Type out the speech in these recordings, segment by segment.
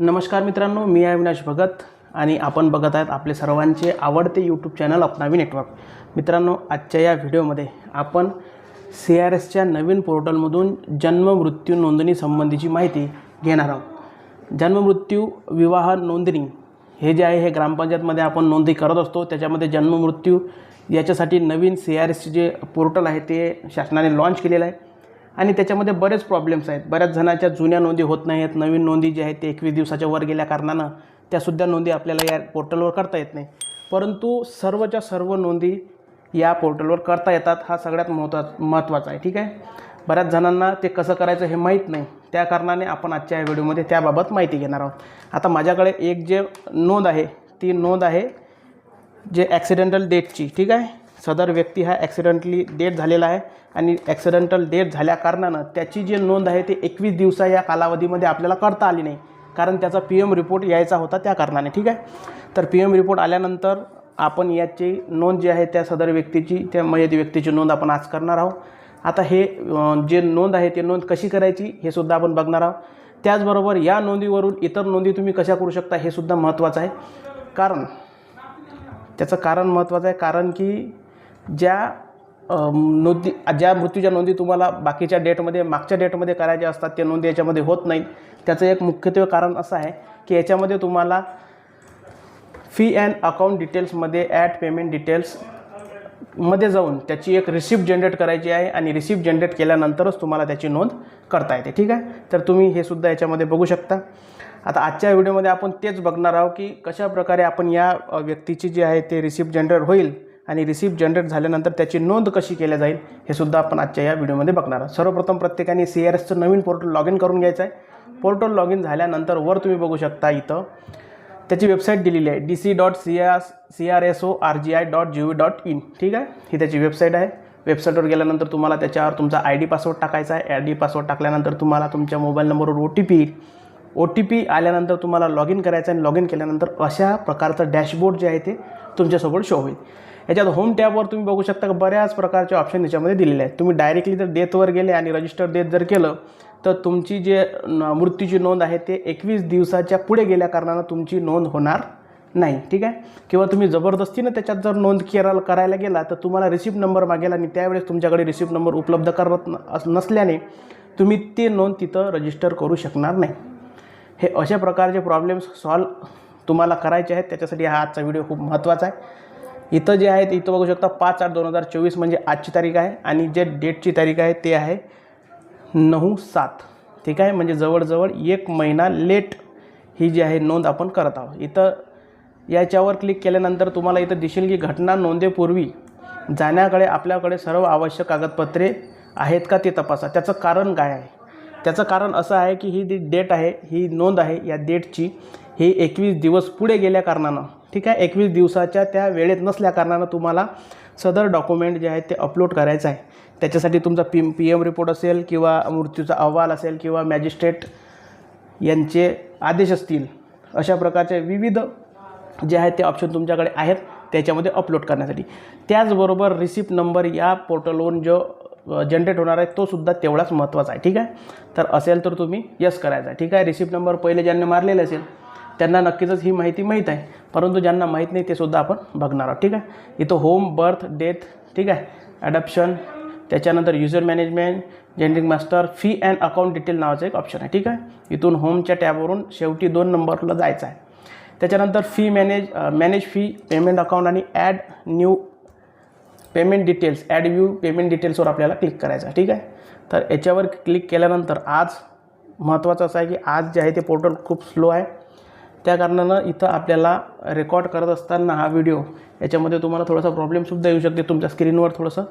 नमस्कार मित्रांनो मी आहे अविनाश भगत आणि आपण बघत आहेत आपले सर्वांचे आवडते यूट्यूब चॅनल अपनावी नेटवर्क मित्रांनो आजच्या या व्हिडिओमध्ये आपण सी आर एसच्या नवीन पोर्टलमधून जन्म मृत्यू नोंदणी संबंधीची माहिती घेणार आहोत. जन्ममृत्यू विवाह नोंदणी हे जे आहे हे ग्रामपंचायतमध्ये आपण नोंदणी करत असतो. त्याच्यामध्ये जन्म मृत्यू याच्यासाठी नवीन सी आर एसचे जे पोर्टल आहे ते शासनाने लॉन्च केलेलं आहे. आणि त्याच्यामध्ये बरेच प्रॉब्लेम्स आहेत. बऱ्याच जणाच्या जुन्या नोंदी होत नाही आहेत. नवीन नोंदी ज्या आहेत ते एकवीस दिवसाच्या वर गेल्या कारणानं त्यासुद्धा नोंदी आपल्याला या पोर्टलवर करता येत नाही. परंतु सर्वच्या सर्व नोंदी या पोर्टलवर करता येतात. हा सगळ्यात महत्वा महत्त्वाचा आहे. ठीक आहे? बऱ्याच जणांना ते कसं करायचं हे माहीत नाही. त्या कारणाने आपण आजच्या या व्हिडिओमध्ये त्याबाबत माहिती घेणार आहोत. आता माझ्याकडे एक जे नोंद आहे ती नोंद आहे जे ॲक्सिडेंटल डेटची ठीक आहे? सदर व्यक्ती हा ॲक्सिडेंटली डेट झालेला आहे आणि ॲक्सिडेंटल डेट झाल्या कारणानं त्याची जी नोंद आहे ती एकवीस दिवसा या कालावधीमध्ये आपल्याला करता आली नाही. कारण त्याचा पी एम रिपोर्ट यायचा होता त्या कारणाने ठीक आहे? तर पी एम रिपोर्ट आल्यानंतर आपण याची नोंद जी आहे त्या सदर व्यक्तीची त्या मयत व्यक्तीची नोंद आपण आज करणार आहोत. आता हे जे नोंद आहे ते नोंद कशी करायची हे सुद्धा आपण बघणार आहोत. त्याचबरोबर या नोंदीवरून इतर नोंदी तुम्ही कशा करू शकता हे सुद्धा महत्त्वाचं आहे. कारण त्याचं कारण महत्त्वाचं आहे. कारण की ज्या नोंदी ज्या मृत्यूच्या नोंदी तुम्हाला बाकीच्या डेटमध्ये मागच्या डेटमध्ये करायच्या असतात त्या नोंदी याच्यामध्ये होत नाही त्याचं एक मुख्यत्वे कारण असं आहे की याच्यामध्ये तुम्हाला फी अँड अकाउंट डिटेल्समध्ये ॲट पेमेंट डिटेल्समध्ये जाऊन त्याची एक रिसिप्ट जनरेट करायची आहे आणि रिसिप्ट जनरेट केल्यानंतरच तुम्हाला त्याची नोंद करता येते. ठीक आहे? तर तुम्ही हे सुद्धा याच्यामध्ये बघू शकता. आता आजच्या व्हिडिओमध्ये आपण तेच बघणार आहोत की कशा प्रकारे आपण या व्यक्तीची जी आहे ते रिसिप्ट जनरेट होईल. आणि रिसिप्ट जनरेट झाल्यानंतर त्याची नोंद कशी केल्या जाईल हे सुद्धा आपण आजच्या या व्हिडिओमध्ये बघणार आहोत. सर्वप्रथम प्रत्येकाने सी आर एसचं नवीन पोर्टल लॉग इन करून घ्यायचं आहे. पोर्टल लॉग इन झाल्यानंतर वर तुम्ही बघू शकता इथं. त्याची वेबसाईट दिलेली आहे D C dot C R C R S O R G I dot G V dot in ठीक आहे? ही त्याची वेबसाईट आहे. वेबसाईटवर गेल्यानंतर तुम्हाला त्याच्यावर तुमचा आय डी पासवर्ड टाकायचा आहे. आय डी पासवर्ड टाकल्यानंतर तुम्हाला तुमच्या मोबाईल नंबरवर ओ टी पी येईल. ओ टी पी आल्यानंतर तुम्हाला लॉग इन करायचं आहे आणि लॉग इन केल्यानंतर अशा प्रकारचं डॅशबोर्ड जे आहे ते तुमच्यासोबत शो होईल. याच्यात होम टॅबवर तुम्ही बघू शकता बऱ्याच प्रकारचे ऑप्शन याच्यामध्ये दिलेले आहेत. तुम्ही डायरेक्टली जर डेथवर गेले आणि रजिस्टर डेथ जर केलं तर तुमची जे न- मृत्यूची नोंद आहे ते एकवीस दिवसाच्या पुढे गेल्या कारणानं तुमची नोंद होणार नाही. ठीक आहे? किंवा तुम्ही जबरदस्तीनं त्याच्यात जर नोंद केरायला करायला गेला तर तुम्हाला रिसिप्ट नंबर मागेल आणि त्यावेळेस तुमच्याकडे रिसिप्ट नंबर उपलब्ध करत न- अस- नसल्याने तुम्ही ते नोंद तिथं रजिस्टर करू शकणार नाही. हे अशा प्रकारचे प्रॉब्लेम्स सॉल्व तुम्हाला करायचे आहेत. त्याच्यासाठी हा आजचा व्हिडिओ खूप महत्त्वाचा आहे. इथं जे आहे इथं बघू शकता पाच आठ दोन हजार चोवीस म्हणजे आजची तारीख आहे आणि जे डेटची तारीख आहे ते आहे नऊ सात. ठीक आहे? म्हणजे जवळजवळ एक महिना लेट ही जी आहे नोंद आपण करत आहोत. इथं याच्यावर क्लिक केल्यानंतर तुम्हाला इथं दिसेल की घटना नोंदेपूर्वी जाण्याकडे आपल्याकडे सर्व आवश्यक कागदपत्रे आहेत का ते तपासा. त्याचं कारण काय आहे? त्याचं कारण असं आहे की ही जी डेट आहे ही नोंद आहे या डेटची ही एकवीस दिवस पुढे गेल्या कारणानं ठीक आहे? एकवीस दिवसाच्या त्या वेळेत नसल्या कारणानं तुम्हाला सदर डॉक्युमेंट जे आहे ते अपलोड करायचं आहे. त्याच्यासाठी तुमचा पी पी एम रिपोर्ट असेल किंवा मृत्यूचा अहवाल असेल किंवा मॅजिस्ट्रेट यांचे आदेश असतील अशा प्रकारचे विविध जे आहेत ते ऑप्शन तुमच्याकडे आहेत त्याच्यामध्ये अपलोड करण्यासाठी. त्याचबरोबर रिसिप्ट नंबर या पोर्टलवरून जो जनरेट होणार आहे तो सुद्धा तेवढाच महत्त्वाचा आहे ठीक आहे? तर असेल तर तुम्ही यस करायचा आहे ठीक आहे? रिसिप्ट नंबर पहिले ज्यांनी मारलेले असेल त्यांना नक्कीच ही माहिती माहीत आहे परंतु ज्यांना माहीत नाही ते सुद्धा आपण बघणार आहोत ठीक आहे? इथं होम बर्थ डेथ ठीक आहे? ॲडॉप्शन त्याच्यानंतर user management Janring master fee and account detail नावाचं एक ऑप्शन आहे ठीक आहे? इथून होमच्या टॅबवरून शेवटी दोन नंबरला जायचं आहे. त्याच्यानंतर fee manage manage fee payment account आणि add new payment details add view payment डिटेल्सवर आपल्याला क्लिक करायचं आहे ठीक आहे? तर याच्यावर क्लिक केल्यानंतर आज महत्त्वाचं असं आहे की आज जे आहे ते पोर्टल खूप स्लो आहे. त्या कारणानं इथं आपल्याला रेकॉर्ड करत असताना हा व्हिडिओ याच्यामध्ये तुम्हाला थोडासा प्रॉब्लेमसुद्धा येऊ शकते. तुमच्या स्क्रीनवर थोडंसं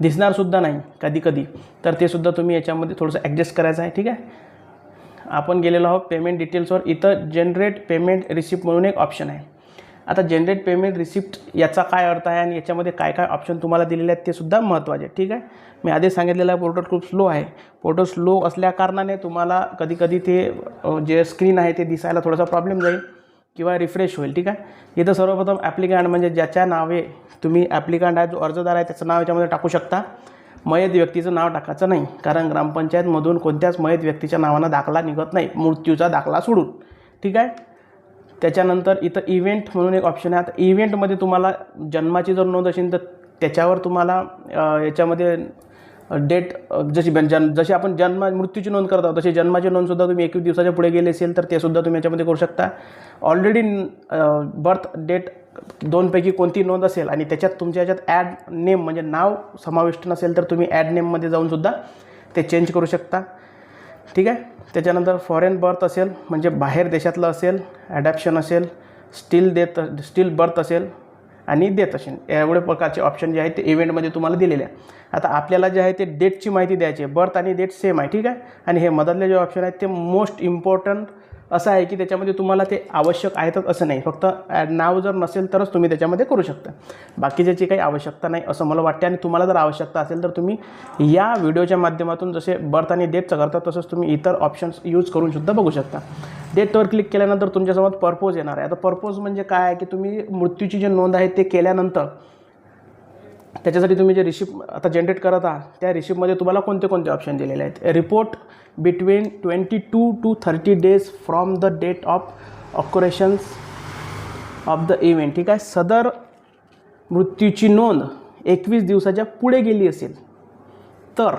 दिसणारसुद्धा नाही कधी कधी तर ते सुद्धा तुम्ही याच्यामध्ये थोडंसं ॲडजस्ट करायचं आहे ठीक आहे? आपण गेलेलो आहोत पेमेंट डिटेल्सवर इथं जनरेट पेमेंट रिसिप्ट म्हणून एक ऑप्शन आहे. आता जनरेट पेमेंट रिसिप्ट याचा काय अर्थ आहे आणि याच्यामध्ये काय काय ऑप्शन तुम्हाला दिलेले आहेत ते सुद्धा महत्त्वाचे आहे. ठीक आहे? मी आधी सांगितलेलं आहे पोर्टल खूप स्लो आहे. पोर्टल स्लो असल्याकारणाने तुम्हाला कधीकधी ते जे स्क्रीन आहे ते दिसायला थोडासा प्रॉब्लेम जाईल किंवा रिफ्रेश होईल. ठीक आहे? इथं सर्वप्रथम ॲप्लिकंट म्हणजे ज्याच्या नावे तुम्ही ॲप्लिकंट आहे जो अर्जदार आहे त्याचं नाव याच्यामध्ये टाकू शकता. मयत व्यक्तीचं नाव टाकायचं नाही कारण ग्रामपंचायतमधून कोणत्याच मयत व्यक्तीच्या नावानं दाखला निघत नाही मृत्यूचा दाखला सोडून. ठीक आहे? त्याच्यानंतर इथं इव्हेंट म्हणून एक ऑप्शन आहे. आता इव्हेंटमध्ये तुम्हाला जन्माची जर नोंद असेल तर त्याच्यावर तुम्हाला याच्यामध्ये डेट जशी जन जशी आपण जन्म मृत्यूची नोंद करतो तशी जन्माची नोंदसुद्धा तुम्ही एकवीस दिवसाच्या पुढे गेले असेल तर ते सुद्धा तुम्ही याच्यामध्ये करू शकता. ऑलरेडी बर्थ डेट दोनपैकी कोणती नोंद असेल आणि त्याच्यात तुमच्या याच्यात ॲड नेम म्हणजे नाव समाविष्ट नसेल तर तुम्ही ॲड नेममध्ये जाऊनसुद्धा ते चेंज करू शकता. ठीक आहे? त्याच्यानंतर फॉरेन बर्थ असेल म्हणजे बाहेर देशातलं असेल ॲडॅप्शन असेल स्टील देत स्टील बर्थ असेल आणि देत असेल. एवढे प्रकारचे ऑप्शन जे आहेत ते इव्हेंटमध्ये तुम्हाला दिलेले आहे आता आपल्याला जे आहे ते डेटची माहिती द्यायची आहे. बर्थ आणि डेट सेम आहे ठीक आहे? आणि हे मधातले जे ऑप्शन आहेत ते मोस्ट इम्पॉर्टंट असं आहे की त्याच्यामध्ये तुम्हाला ते आवश्यक आहेतच असं नाही. फक्त नाव जर नसेल तरच तुम्ही त्याच्यामध्ये करू शकता. बाकीच्याची काही आवश्यकता नाही असं मला वाटते आणि तुम्हाला जर आवश्यकता असेल तर तुम्ही या व्हिडिओच्या माध्यमातून जसे बर्थ आणि डेटचं करता तसंच तुम्ही इतर ऑप्शन्स यूज करून सुद्धा बघू शकता. डेटवर क्लिक केल्यानंतर तुमच्यासमोर पर्पोज येणार आहे. आता पर्पोज म्हणजे काय आहे की तुम्ही मृत्यूची जी नोंद आहे ते केल्यानंतर त्याच्यासाठी तुम्ही जे रिशिप आता जनरेट करत आहात त्या रिशिपमध्ये तुम्हाला कोणते कोणते ऑप्शन दिलेले आहेत? Report between twenty two to thirty days from the date of occurrences of the event ठीक आहे? सदर मृत्यूची नोंद एकवीस दिवसाच्या पुढे गेली असेल तर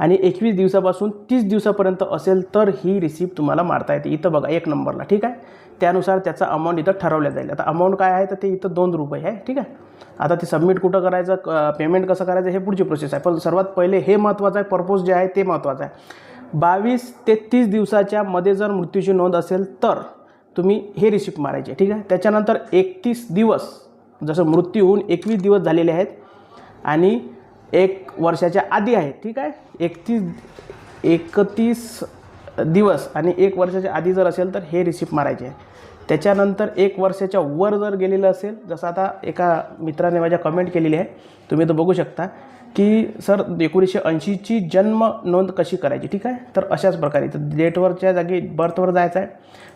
आणि एकवीस दिवसापासून तीस दिवसापर्यंत असेल तर ही रिसिप्ट तुम्हाला मारता येते. इथं बघा एक नंबरला. ठीक आहे? त्यानुसार त्याचा अमाऊंट इथं ठरवलं जाईल. आता अमाऊंट काय आहे? तर ते इथं दोन रुपये आहे. ठीक आहे? आता ते सबमिट कुठं करायचं? पेमेंट कसं करायचं? हे पुढची प्रोसेस आहे. पण सर्वात पहिले हे महत्त्वाचं आहे. पर्पोज जे आहे ते महत्त्वाचं आहे. बावीस ते तीस दिवसाच्या मध्ये जर मृत्यूची नोंद असेल तर तुम्ही हे रिसिप्ट मारायचे ठीक आहे? त्याच्यानंतर एकतीस दिवस जसं मृत्यू होऊन एकवीस दिवस झालेले आहेत आणि एक वर्षाच्या आधी आहे ठीक आहे? एकतीस एकतीस दिवस आणि एक वर्षाच्या आधी जर असेल तर हे रिसिप्ट मारायचे आहे. त्याच्यानंतर एक वर्षाच्या वर जर गेलेलं असेल जसं आता एका मित्राने माझ्या कमेंट केलेली आहे तुम्ही तर बघू शकता की सर एकोणीसशे ऐंशीची जन्म नोंद कशी करायची ठीक आहे? तर अशाच प्रकारे तर डेटवरच्या जागी बर्थवर जायचं आहे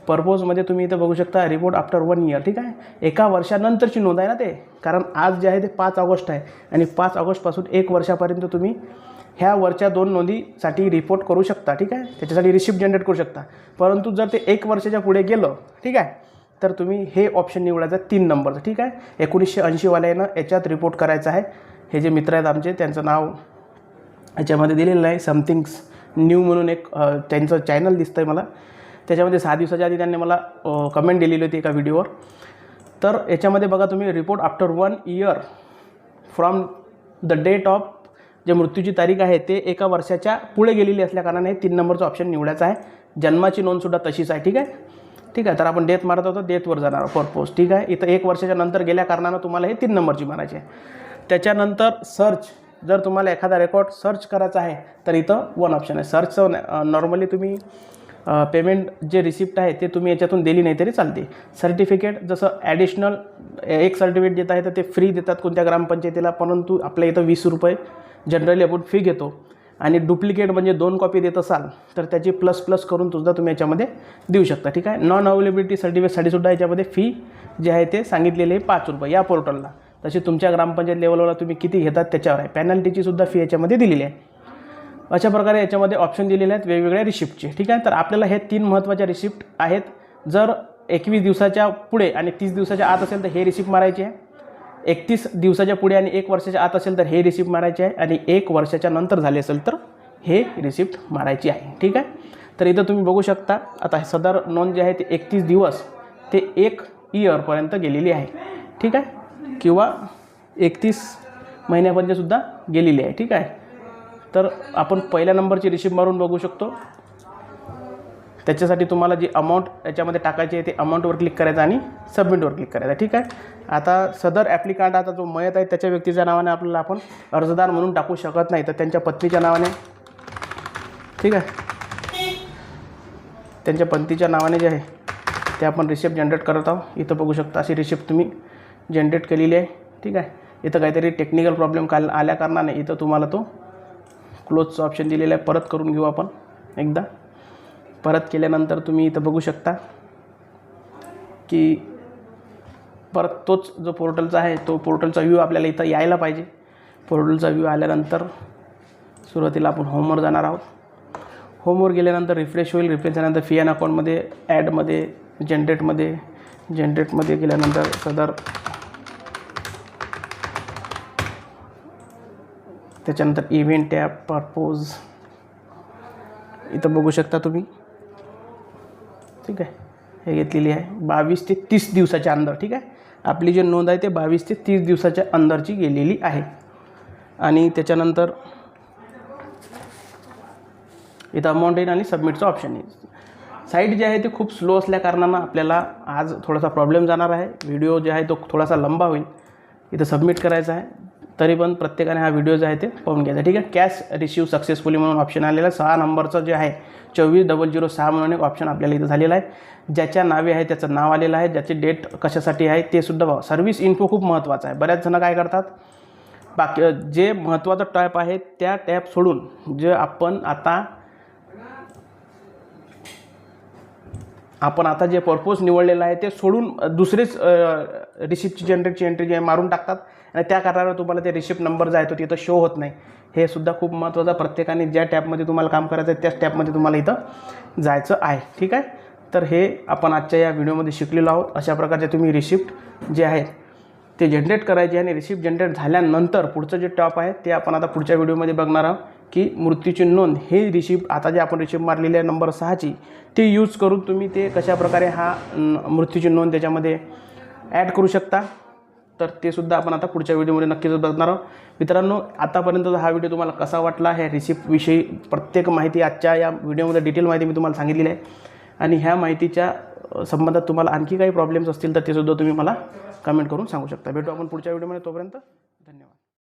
पर्पोजमध्ये तुम्ही इथं बघू शकता रिपोर्ट आफ्टर वन इयर ठीक आहे? एका वर्षानंतरची नोंद आहे ना ते? कारण आज जे आहे ते पाच ऑगस्ट आहे. आणि पाच ऑगस्टपासून एक वर्षापर्यंत तुम्ही ह्या वरच्या दोन नोंदीसाठी रिपोर्ट करू शकता ठीक आहे? त्याच्यासाठी रिसिप्ट जनरेट करू शकता. परंतु जर ते एक वर्षाच्या पुढे गेलं ठीक आहे? तर तुम्ही हे ऑप्शन निवडायचं तीन नंबरचं ठीक आहे? एकोणीसशे ऐंशीवाल्यानं याच्यात रिपोर्ट करायचा आहे. हे जे मित्र आहेत आमचे त्यांचं नाव याच्यामध्ये दिलेलं आहे समथिंग्स न्यू म्हणून एक त्यांचं चॅनल दिसतं आहे मला. त्याच्यामध्ये सहा दिवसाच्या आधी त्यांनी मला कमेंट दिलेली होती एका व्हिडिओवर तर याच्यामध्ये बघा तुम्ही report after one year from the date of जे मृत्यूची तारीख आहे ते एका वर्षाच्या पुढे गेलेली असल्याकारणाने तीन नंबरचं ऑप्शन निवडायचं आहे. जन्माची नोंदसुद्धा तशीच आहे ठीक आहे? ठीक आहे तर आपण डेथ मारत होतो डेथवर जाणार पर्पोज ठीक आहे? इथं एक वर्षाच्या नंतर गेल्या कारणानं तुम्हाला हे तीन नंबरची मारायची आहे. त्याच्यानंतर सर्च जर तुम्हाला एखादा रेकॉर्ड सर्च करायचा आहे तर इथं वन ऑप्शन आहे. सर्चचं नॉर्मली तुम्ही पेमेंट जे रिसिप्ट आहे ते तुम्ही याच्यातून दिली नाही तरी चालते. सर्टिफिकेट जसं ॲडिशनल एक सर्टिफिकेट देत आहे तर ते फ्री देतात कोणत्या ग्रामपंचायतीला परंतु आपल्या इथं वीस रुपये जनरली आपण फी घेतो. आणि डुप्लिकेट म्हणजे दोन कॉपी देत असाल तर त्याची प्लस प्लस करून सुद्धा तुम्ही याच्यामध्ये देऊ शकता. ठीक आहे? नॉन अवेलेबिलिटी सर्टिफिकेटसाठी सुद्धा याच्यामध्ये फी जे आहे ते सांगितलेले आहे पाच रुपये या पोर्टलला तशी तुमच्या ग्रामपंचायत लेवलला तुम्ही किती घेतात त्याच्यावर आहे. पॅनल्टीची सुद्धा फी याच्यामध्ये दिलेली आहे. अशा प्रकारे याच्यामध्ये ऑप्शन दिलेले आहेत वेगवेगळ्या रिसिप्टचे ठीक आहे? तर आपल्याला हे तीन महत्त्वाच्या रिसिप्ट आहेत. जर एकवीस दिवसाच्या पुढे आणि तीस दिवसाच्या आत असेल तर हे रिसिप्ट मारायचे आहे. एकतीस दिवसाच्या पुढे आणि एक वर्षाच्या आत असेल तर हे रिसिप्ट मारायचे आहे. आणि एक वर्षाच्या नंतर झाले असेल तर हे रिसिप्ट मारायची आहे. ठीक आहे? तर इथं तुम्ही बघू शकता आता हे सदर नोंद जी आहे ते एकतीस दिवस ते एक इयरपर्यंत गेलेली आहे. ठीक आहे? किंवा एकतीस महिन्यापर्यंत सुद्धा गेलेली आहे. ठीक आहे? तर आपण पहिल्या नंबरची रिसिप्ट मारून बघू शकतो. त्याच्यासाठी तुम्हाला जी अमाऊंट याच्यामध्ये टाकायची आहे ते अमाऊंटवर क्लिक करायचं आणि सबमिटवर क्लिक करायचं. ठीक आहे? आता सदर ॲप्लिकांट आता जो मयत आहे त्याच्या व्यक्तीच्या नावाने आपल्याला आपण अर्जदार म्हणून टाकू शकत नाही. तर त्यांच्या पत्नीच्या नावाने. ठीक आहे? त्यांच्या पत्नीच्या नावाने जे आहे ते आपण रिसिप्ट जनरेट करत आहोत. इथं बघू शकता अशी रिसिप्ट तुम्ही जनरेट केलेली आहे. ठीक आहे? इथं काहीतरी टेक्निकल प्रॉब्लेम काल आल्या कारणाने इथं तुम्हाला तो क्लोजचं ऑप्शन दिलेलं आहे. परत करून घेऊ आपण एकदा. परत केल्यानंतर तुम्ही इथं बघू शकता की परत तोच जो पोर्टलचा आहे तो पोर्टलचा व्ह्यू आपल्याला इथं यायला पाहिजे. पोर्टलचा व्ह्यू आल्यानंतर सुरुवातीला आपण होमवर जाणार आहोत. होमवर गेल्यानंतर रिफ्रेश होईल. रिफ्रेश झाल्यानंतर फी अँड अकाउंटमध्ये ॲडमध्ये जनरेटमध्ये जनरेटमध्ये गेल्यानंतर सदर त्याच्यानंतर इव्हेंट टॅब पर्पोज इथं बघू शकता तुम्ही. ठीक आहे. हे घेतलेली आहे. बावीस ते तीस दिवसाच्या अंदर ठीक आहे? आपली जी नोंद आहे ते बावीस ते तीस दिवसाच्या अंदरची गेलेली आहे. आणि त्याच्यानंतर इथं अमाऊंट येईल आणि सबमिटचं ऑप्शन येईल. साईट जे आहे ते खूप स्लो असल्या कारणानं आपल्याला आज थोडासा प्रॉब्लेम जाणार आहे. व्हिडिओ जे आहे तो थोडासा लंबा होईल. इथं सबमिट करायचा आहे. तरी पण प्रत्येकाने हा व्हिडिओ जे आहे ते पाहून घ्यायचा. ठीक आहे? कॅश रिसिव्ह सक्सेसफुली म्हणून ऑप्शन आलेला आहे. सहा नंबरचं जे आहे चोवीस डबल झिरो सहा म्हणून एक ऑप्शन आपल्याला इथं झालेला आहे. ज्याच्या नावे आहे त्याचं नाव आलेलं आहे ज्याची डेट कशासाठी आहे ते सुद्धा बघा. सर्व्हिस इन्फो खूप महत्त्वाचा आहे. बऱ्याच जणं काय करतात? बाकी जे महत्त्वाचं टॅप आहे त्या टॅप सोडून जे आपण आता आपण आता जे पर्पोज निवडलेलं आहे ते सोडून दुसरेच रिसिप्टची जनरेटची एंट्री जे मारून टाकतात. आणि त्या कारणावर तुम्हाला ते रिसिप्ट नंबर जो आहे तो तिथं शो होत नाही. हे सुद्धा खूप महत्त्वाचं प्रत्येकाने ज्या टॅपमध्ये तुम्हाला काम करायचं आहे त्याच टॅपमध्ये तुम्हाला इथं जायचं आहे. ठीक आहे? तर हे आपण आजच्या या व्हिडिओमध्ये शिकलेलो आहोत. अशा प्रकारचे तुम्ही रिसिप्ट जे आहेत ते जनरेट करायचे आणि रिसिप्ट जनरेट झाल्यानंतर पुढचं जे टॉप आहे ते आपण आता पुढच्या व्हिडिओमध्ये बघणार आहोत की मृत्यूची नोंद. ही रिसिप्ट आता जे आपण रिसिप्ट मारलेली आहे नंबर सहाची ती यूज करून तुम्ही ते कशाप्रकारे हा न- मृत्यूची नोंद त्याच्यामध्ये ॲड करू शकता. तर ते सुद्धा आपण आता पुढच्या व्हिडिओमध्ये नक्कीच बघणार आहोत. मित्रांनो आतापर्यंतचा हा व्हिडिओ तुम्हाला कसा वाटला ह्या रिसिप्टविषयी प्रत्येक माहिती आजच्या या व्हिडिओमध्ये डिटेल माहिती मी तुम्हाला सांगितलेली आहे. आणि ह्या माहितीच्या संबंधात तुम्हाला आणखी काही प्रॉब्लेम्स असतील तर ते सुद्धा तुम्ही मला कमेंट करून सांगू शकता. भेटू आपण पुढच्या व्हिडिओमध्ये. तोपर्यंत